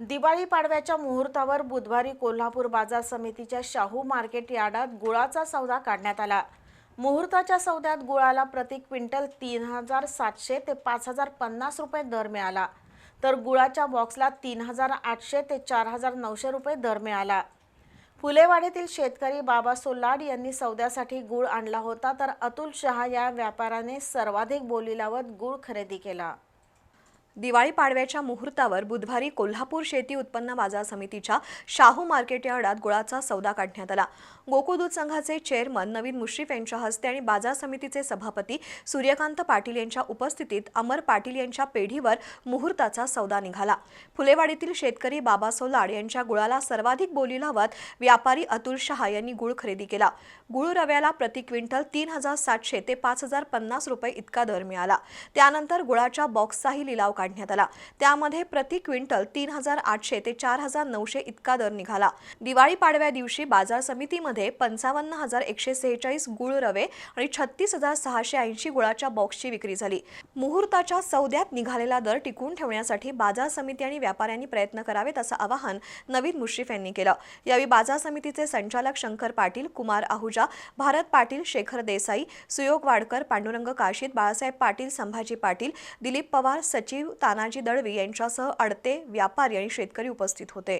दिवाळी पाडव्याच्या मुहूर्तावर बुधवारी कोल्हापूर बाजार समितीच्या शाहू मार्केट यार्डात गुळाचा सौदा काढण्यात आला. मुहूर्ताच्या सौद्यात गुळाला प्रति क्विंटल तीन हजार सातशे ते पाच हजार पन्नास रुपये दर मिळाला. तर गुळाच्या बॉक्सला तीन हजार आठशे ते चार हजार नऊशे रुपये दर मिळाला. फुलेवाडीतील शेतकरी बाबा सोल्लाड यांनी सौद्यासाठी गुळ आणला होता तर अतुल शहा या व्यापाराने सर्वाधिक बोली लावत गुळ खरेदी केला. दिवाळी पाडव्याच्या मुहूर्तावर बुधवारी कोल्हापूर शेती उत्पन्न बाजार समितीच्या शाहू मार्केट यार्डात गुळाचा सौदा काढण्यात आला. गोकुळ दूध संघाचे चेअरमन नवीन मुश्रीफ यांच्या हस्ते आणि बाजार समितीचे सभापती सूर्यकांत पाटील यांच्या उपस्थितीत अमर पाटील यांच्या पेढीवर मुहूर्ताचा सौदा निघाला. फुलेवाडीतील शेतकरी बाबा सोलाड यांच्या गुळाला सर्वाधिक बोली लावत व्यापारी अतुल शहा यांनी गुळ खरेदी केला. गुळ रव्याला प्रति क्विंटल तीन हजार सातशे ते पाच हजार पन्नास रुपये इतका दर मिळाला. त्यानंतर गुळाच्या बॉक्सचाही लिलाव काढण्यात आला. त्यामध्ये प्रति क्विंटल तीन हजार आठशे ते चार हजार नऊशे इतका दर निघाला. दिवाळी पाडव्या दिवशी बाजार समितीमध्ये पंचावन्न हजार एकशे सेहेचाळीस गुळ रवे आणि छत्तीस हजार सहाशे ऐंशी गुळाच्या बॉक्सची विक्री झाली. मुहूर्ताच्या सौद्यात निघालेला दर टिकून ठेवण्यासाठी बाजार समिती आणि व्यापाऱ्यांनी प्रयत्न करावेत असं आवाहन नवीन मुश्रीफ यांनी केलं. यावेळी बाजार समितीचे संचालक शंकर पाटील कुमार आहुजा भारत पाटील शेखर देसाई सुयोग वाडकर पांडुरंग काशीद बाळासाहेब पाटील संभाजी पाटील दिलीप पवार सचिव तानाजी दळवी यांच्यासह अडते व्यापारी आणि शेतकरी उपस्थित होते.